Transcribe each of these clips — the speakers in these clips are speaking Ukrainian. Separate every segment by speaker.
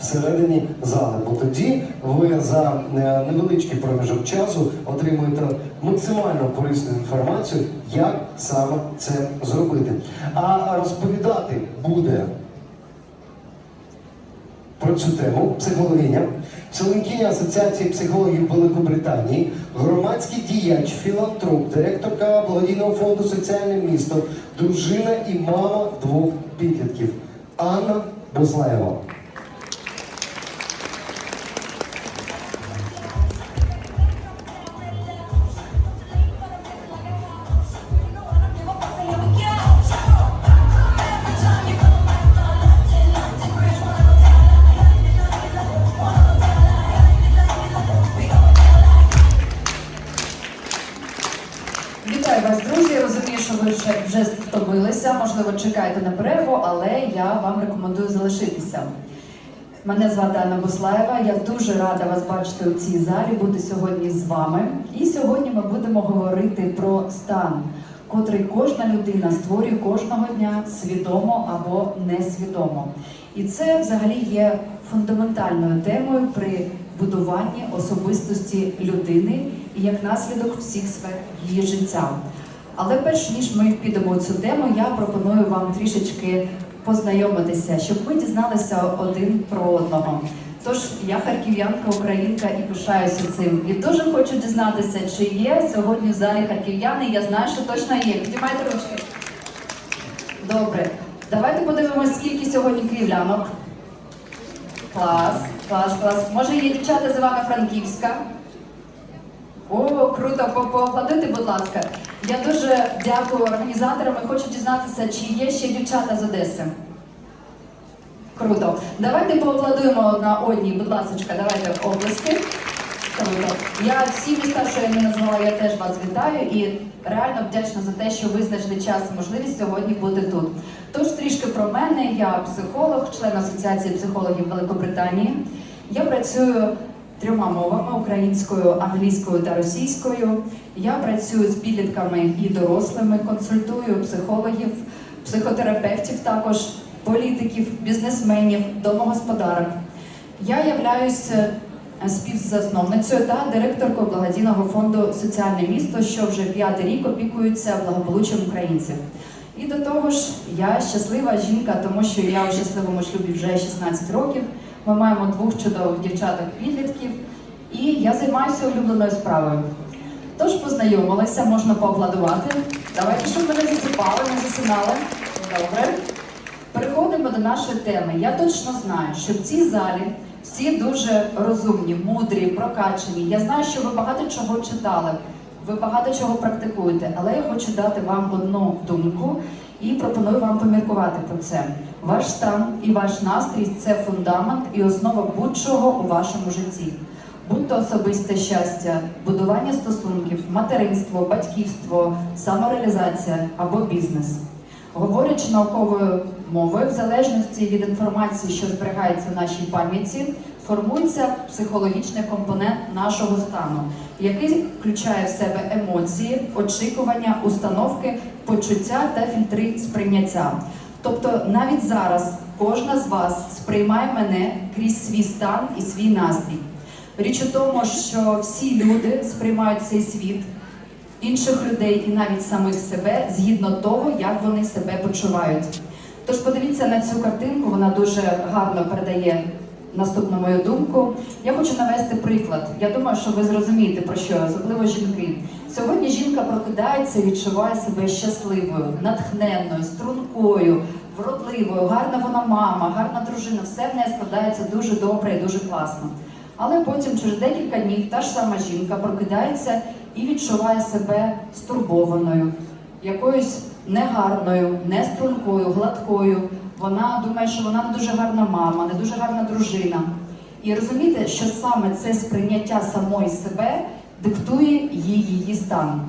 Speaker 1: всередині зали. Бо тоді ви за е, невеличкий проміжок часу отримуєте максимально корисну інформацію, як саме це зробити. А розповідати буде про цю тему психологиня, членкиня Асоціації психологів Великобританії, громадський діяч, філантроп, директорка благодійного фонду Соціальне місто, дружина і мама двох підлітків Анна Бузлаєва.
Speaker 2: Вітаю вас, друзі. Я Розумію, що ви вже, вже втомилися, можливо, чекаєте на перерву, але я вам рекомендую залишитися. Мене звати Анна Буслаєва. Я дуже рада вас бачити у цій залі, бути сьогодні з вами. І сьогодні ми будемо говорити про стан, котрий кожна людина створює кожного дня свідомо або несвідомо. І це взагалі є фундаментальною темою при будуванні особистості людини і як наслідок всіх сфер її життя. Але перш ніж ми підемо в цю тему, я пропоную вам трішечки познайомитися, щоб ви дізналися один про одного. Тож я харків'янка, українка і пишаюся цим. І дуже хочу дізнатися, чи є сьогодні в залі харків'яни. Я знаю, що точно є. Піднімайте ручки. Добре. Давайте подивимось, скільки сьогодні київлянок. Клас, клас, клас. Може, є дівчата з Івано-Франківська? О, круто, По- поаплодуйте, будь ласка. Я дуже дякую організаторам і хочу дізнатися, чи є ще дівчата з Одеси. Круто. Давайте поаплодуємо одна одній, будь ласка, давайте оплески. Круто. Я всі міста, що я не назвала, я теж вас вітаю і реально вдячна за те, що ви знайшли час і можливість сьогодні бути тут. Тож трішки про мене. Я психолог, член Асоціації психологів Великобританії. Я працюю трьома мовами українською, англійською та російською. Я працюю з підлітками і дорослими, консультую психологів, психотерапевтів, також політиків, бізнесменів, домогосподарок. Я являюся співзасновницею та директоркою благодійного фонду Соціальне місто, що вже п'ятий рік опікується благополуччям українців. І до того ж, я щаслива жінка, тому що я у щасливому шлюбі вже 16 років. Ми маємо двох чудових дівчаток-підлітків, і я займаюся улюбленою справою. Тож познайомилися, можна поаплодувати. Давайте, щоб мене засипали, не засинали. Добре. Переходимо до нашої теми. Я точно знаю, що в цій залі всі дуже розумні, мудрі, прокачені. Я знаю, що ви багато чого читали, ви багато чого практикуєте, але я хочу дати вам одну думку і пропоную вам поміркувати про це. Ваш стан і ваш настрій це фундамент і основа будь-чого у вашому житті. Будь то особисте щастя, будування стосунків, материнство, батьківство, самореалізація або бізнес. Говорячи науковою мовою, в залежності від інформації, що зберігається в нашій пам'яті, формується психологічний компонент нашого стану, який включає в себе емоції, очікування, установки, почуття та фільтри сприйняття. Тобто навіть зараз кожна з вас сприймає мене крізь свій стан і свій настрій. Річ у тому, що всі люди сприймають цей світ інших людей і навіть самих себе згідно того, як вони себе почувають. Тож подивіться на цю картинку, вона дуже гарно передає наступну мою думку. Я хочу навести приклад. Я думаю, що ви зрозумієте про що, особливо жінки. Сьогодні жінка прокидається і відчуває себе щасливою, натхненною, стрункою, вродливою, гарна вона мама, гарна дружина, все в неї складається дуже добре і дуже класно. Але потім, через декілька днів, та ж сама жінка прокидається і відчуває себе стурбованою, якоюсь негарною, нестрункою, гладкою. Вона думає, що вона не дуже гарна мама, не дуже гарна дружина. І розумієте, що саме це сприйняття самої себе диктує їй її стан.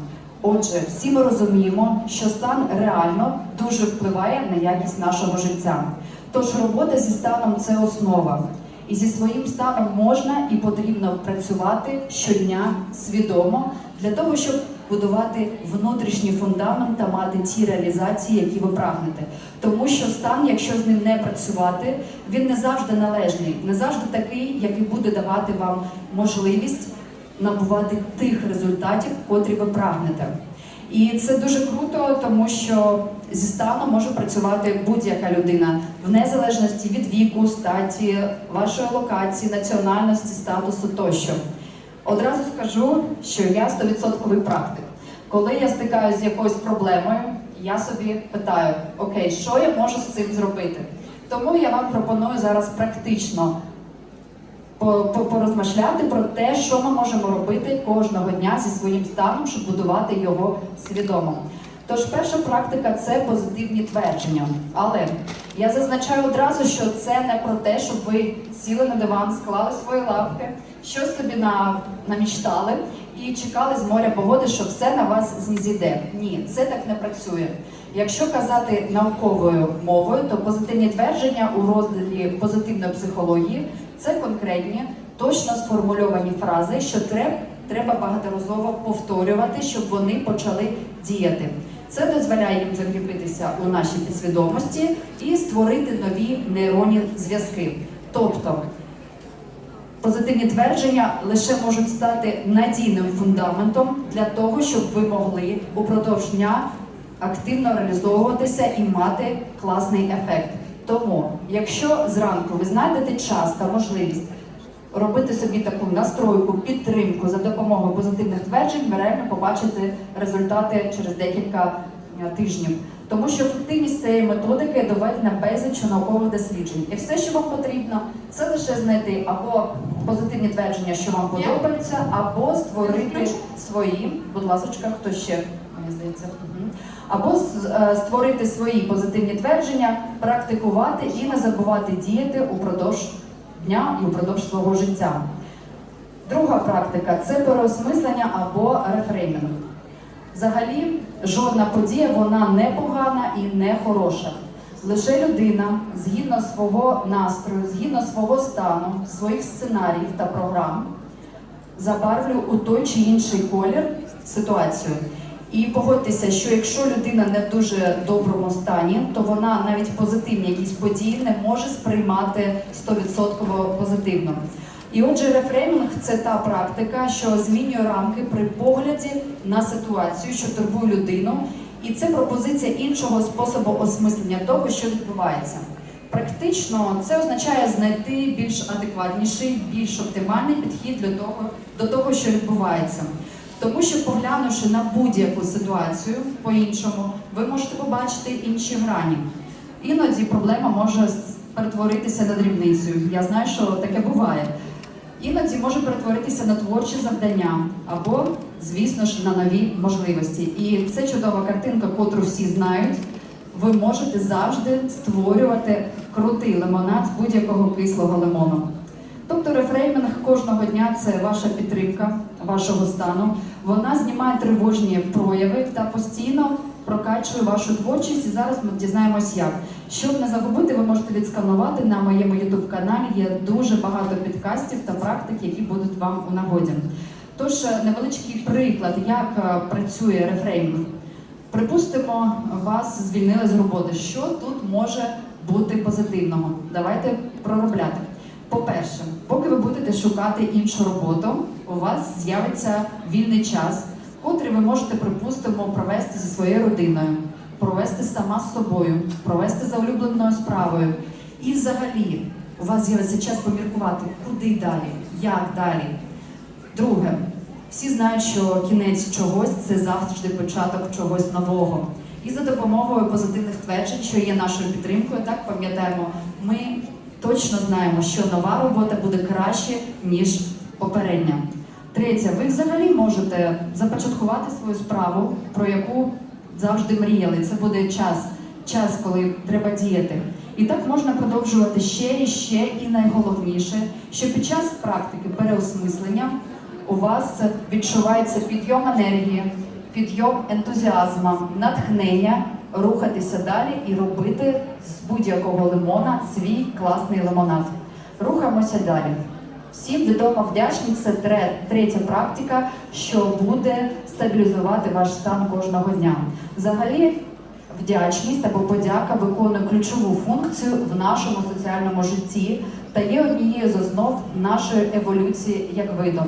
Speaker 2: Отже, всі ми розуміємо, що стан реально дуже впливає на якість нашого життя. Тож робота зі станом це основа. І зі своїм станом можна і потрібно працювати щодня свідомо для того, щоб будувати внутрішній фундамент та мати ті реалізації, які ви прагнете. Тому що стан, якщо з ним не працювати, він не завжди належний, не завжди такий, який буде давати вам можливість набувати тих результатів, котрі ви прагнете. І це дуже круто, тому що зі станом може працювати будь-яка людина в незалежності від віку, статі, вашої локації, національності, статусу тощо. Одразу скажу, що я 100% практик. Коли я стикаюся з якоюсь проблемою, я собі питаю: окей, що я можу з цим зробити? Тому я вам пропоную зараз практично по- по- порозмишляти про те, що ми можемо робити кожного дня зі своїм станом, щоб будувати його свідомо. Тож перша практика це позитивні твердження. Але я зазначаю одразу, що це не про те, щоб ви сіли на диван, склали свої лапки, щось собі на, намічтали і чекали з моря погоди, що все на вас зійде. Ні, це так не працює. Якщо казати науковою мовою, то позитивні твердження у розділі позитивної психології це конкретні, точно сформульовані фрази, що треб, треба багаторазово повторювати, щоб вони почали діяти. Це дозволяє їм закріпитися у нашій підсвідомості і створити нові нейронні зв'язки. Тобто позитивні твердження лише можуть стати надійним фундаментом для того, щоб ви могли упродовж дня активно реалізовуватися і мати класний ефект. Тому, якщо зранку ви знайдете час та можливість робити собі таку настройку, підтримку за допомогою позитивних тверджень, ви реально побачите результати через декілька е, тижнів. Тому що ефективність цієї методики доведена безліччю наукових досліджень. І все, що вам потрібно, це лише знайти або позитивні твердження, що вам подобаються, або створити свої. Будь ласка, хто ще мені здається. Або е, створити свої позитивні твердження, практикувати і не забувати діяти упродовж дня і упродовж свого життя. Друга практика це переосмислення або рефреймінг. Взагалі, жодна подія вона не погана і не хороша. Лише людина згідно свого настрою, згідно свого стану, своїх сценаріїв та програм забарвлює у той чи інший колір ситуацію. І погодьтеся, що якщо людина не в дуже доброму стані, то вона навіть позитивні якісь події не може сприймати 100% позитивно. І отже, рефреймінг це та практика, що змінює рамки при погляді на ситуацію, що турбує людину, і це пропозиція іншого способу осмислення того, що відбувається. Практично це означає знайти більш адекватніший, більш оптимальний підхід для того, до того, що відбувається. Тому що поглянувши на будь-яку ситуацію по-іншому, ви можете побачити інші грані. Іноді проблема може перетворитися на дрібницю. Я знаю, що таке буває. Іноді може перетворитися на творче завдання або, звісно ж, на нові можливості. І це чудова картинка, котру всі знають. Ви можете завжди створювати крутий лимонад з будь-якого кислого лимону. Тобто рефреймінг кожного дня це ваша підтримка вашого стану. Вона знімає тривожні прояви та постійно прокачує вашу творчість. І зараз ми дізнаємось як. Щоб не загубити, ви можете відсканувати на моєму youtube каналі. Є дуже багато підкастів та практик, які будуть вам у нагоді. Тож е, невеличкий приклад, як е, працює рефреймінг. Припустимо, вас звільнили з роботи. Що тут може бути позитивного? Давайте проробляти. По-перше, поки ви будете шукати іншу роботу, у вас з'явиться вільний час, котрий ви можете, припустимо, провести зі своєю родиною, провести сама з собою, провести за улюбленою справою. І взагалі у вас з'явиться час поміркувати, куди далі, як далі. Друге, всі знають, що кінець чогось це завжди початок чогось нового. І за допомогою позитивних тверджень, що є нашою підтримкою, так пам'ятаємо, ми точно знаємо, що нова робота буде краще, ніж попередня. Третє, ви взагалі можете започаткувати свою справу, про яку завжди мріяли. Це буде час, час, коли треба діяти. І так можна продовжувати ще і ще, і найголовніше, що під час практики переосмислення у вас відчувається підйом енергії, підйом ентузіазму, натхнення рухатися далі і робити з будь-якого лимона свій класний лимонад. Рухаємося далі. Всім відома вдячність це третя практика, що буде стабілізувати ваш стан кожного дня. Взагалі, вдячність або подяка виконує ключову функцію в нашому соціальному житті та є однією з основ нашої еволюції як виду.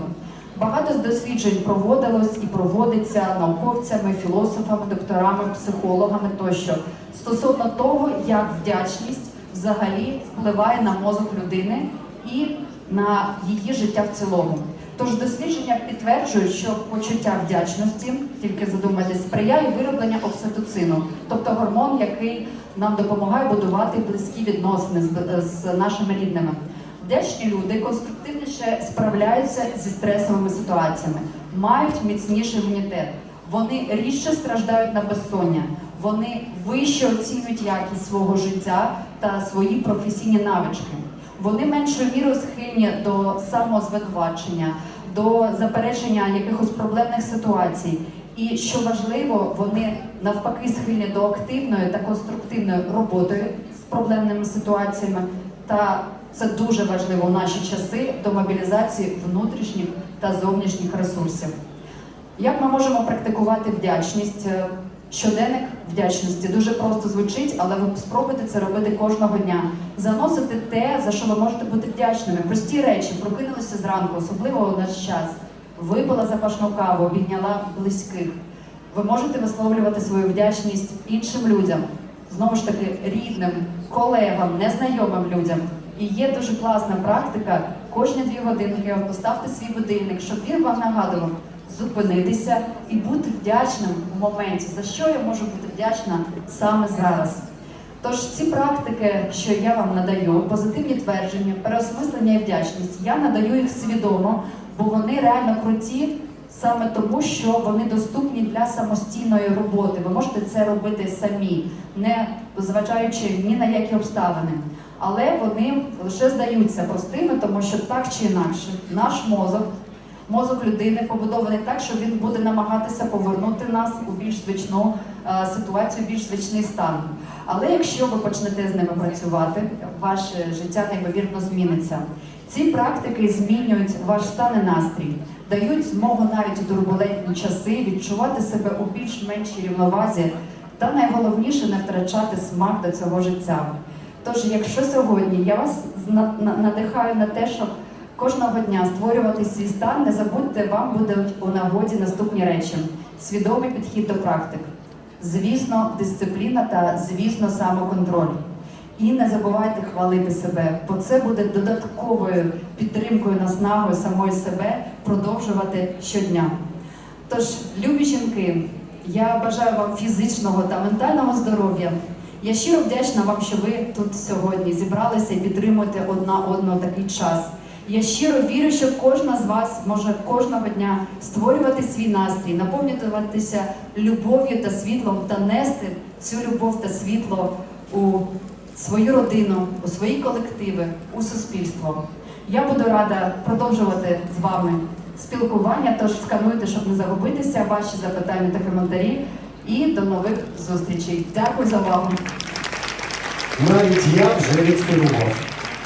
Speaker 2: Багато з досліджень проводилось і проводиться науковцями, філософами, докторами, психологами тощо стосовно того, як вдячність взагалі впливає на мозок людини і на її життя в цілому. Тож дослідження підтверджують, що почуття вдячності, тільки задумайтесь, сприяє виробленню окситоцину, тобто гормон, який нам допомагає будувати близькі відносини з нашими рідними. Вдячні люди конструктивніше справляються зі стресовими ситуаціями, мають міцніший імунітет. Вони рідше страждають на безсоння, вони вище оцінюють якість свого життя та свої професійні навички. Вони меншою мірою схильні до самозвинувачення, до заперечення якихось проблемних ситуацій. І що важливо, вони навпаки схильні до активної та конструктивної роботи з проблемними ситуаціями. Та це дуже важливо у наші часи до мобілізації внутрішніх та зовнішніх ресурсів. Як ми можемо практикувати вдячність? Е, Щоденник вдячності дуже просто звучить, але ви спробуйте це робити кожного дня. Заносити те, за що ви можете бути вдячними. Прості речі, прокинулися зранку, особливо у наш час. Випила запашну каву, обійняла близьких. Ви можете висловлювати свою вдячність іншим людям, знову ж таки, рідним, колегам, незнайомим людям. І є дуже класна практика. Кожні дві годинки поставте свій будильник, щоб він вам нагадував зупинитися і бути вдячним в моменті, за що я можу бути вдячна саме зараз. Тож ці практики, що я вам надаю, позитивні твердження, переосмислення і вдячність, я надаю їх свідомо, бо вони реально круті саме тому, що вони доступні для самостійної роботи. Ви можете це робити самі, не зважаючи ні на які обставини. Але вони лише здаються простими, тому що так чи інакше наш мозок Мозок людини побудований так, що він буде намагатися повернути нас у більш звичну е, ситуацію, більш звичний стан. Але якщо ви почнете з ними працювати, ваше життя неймовірно зміниться. Ці практики змінюють ваш стан і настрій, дають змогу навіть у турбулентні часи відчувати себе у більш-меншій рівновазі та найголовніше не втрачати смак до цього життя. Тож, якщо сьогодні я вас надихаю на те, щоб Кожного дня створювати свій стан, не забудьте, вам будуть у нагоді наступні речі: свідомий підхід до практик, звісно, дисципліна та, звісно, самоконтроль. І не забувайте хвалити себе, бо це буде додатковою підтримкою, наснагою самої себе продовжувати щодня. Тож, любі жінки, я бажаю вам фізичного та ментального здоров'я. Я щиро вдячна вам, що ви тут сьогодні зібралися і підтримуєте одна одного такий час. Я щиро вірю, що кожна з вас може кожного дня створювати свій настрій, наповнюватися любов'ю та світлом та нести цю любов та світло у свою родину, у свої колективи, у суспільство. Я буду рада продовжувати з вами спілкування, тож скануйте, щоб не загубитися, ваші запитання та коментарі. І до нових зустрічей. Дякую за увагу.
Speaker 1: Навіть я вже відскерував.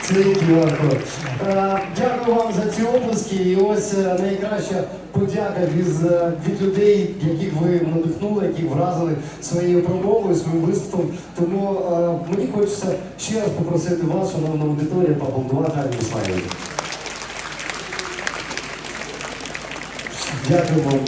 Speaker 1: Це QR-код. Е, Дякую вам за ці оплески. І ось е, найкраща подяка від, е, від людей, яких ви надихнули, які вразили своєю промовою, своїм виступом. Тому е, мені хочеться ще раз попросити вас, шановна аудиторія, поаплодувати Ані Ісмаїлі. Дякую вам.